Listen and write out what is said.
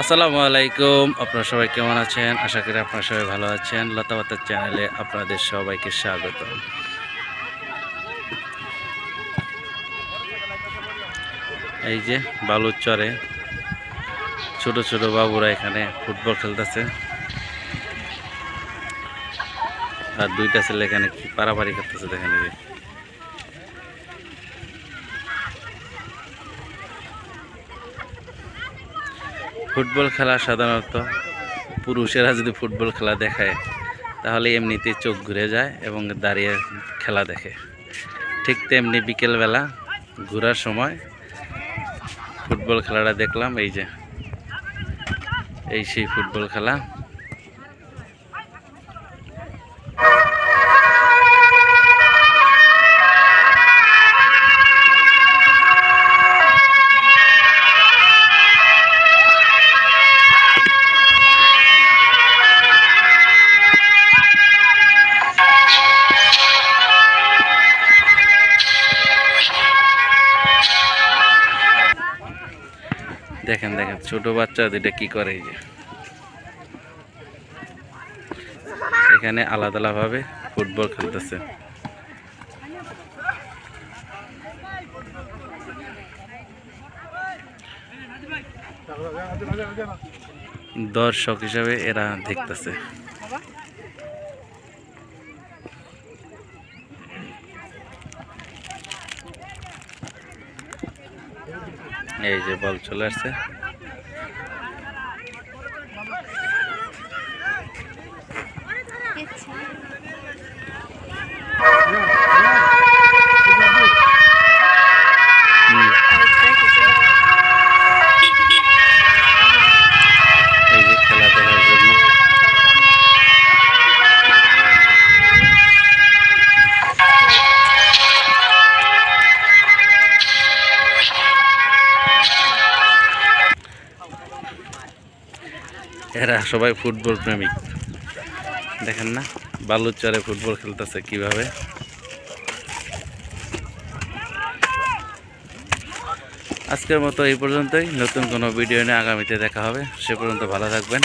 আসসালামু আলাইকুম। আপনারা সবাই কেমন আছেন? আশা করি আপনারা সবাই ভালো আছেন। লতাবাতার চ্যানেলে আপনাদের সবাইকে স্বাগত এই যে বালুর চরে ছোট ছোট বাবুরা এখানে ফুটবল খেলতেছে। আর দুইটা ছেলে এখানে কি পারাপারি করতেছে দেখেন ফুটবল খেলা সাধারণত পুরুষেরা যদি ফুটবল খেলা দেখায়, তাহলে এমনিতে চোখ ঘুরে যায় এবং দাঁড়িয়ে খেলা দেখে। ঠিক তেমনি বিকেলবেলা ঘোরার সময় ফুটবল খেলাটা দেখলাম, এই যে, এই সেই ফুটবল খেলা। দেখেন দেখেন, ছোট বাচ্চা এটা কি করে এই যে? এখানে আলাদা ভাবে ফুটবল খেলতেছে। দর্শক হিসাবে এরা দেখতেছে। এই যে বল চলে আসছে। এরা সবাই ফুটবল প্রেমিক। দেখেন না বালুর চরে ফুটবল খেলতেছে কীভাবে। আজকের মতো এই পর্যন্তই। নতুন কোনো ভিডিও নিয়ে আগামীতে দেখা হবে। সে পর্যন্ত ভালো থাকবেন।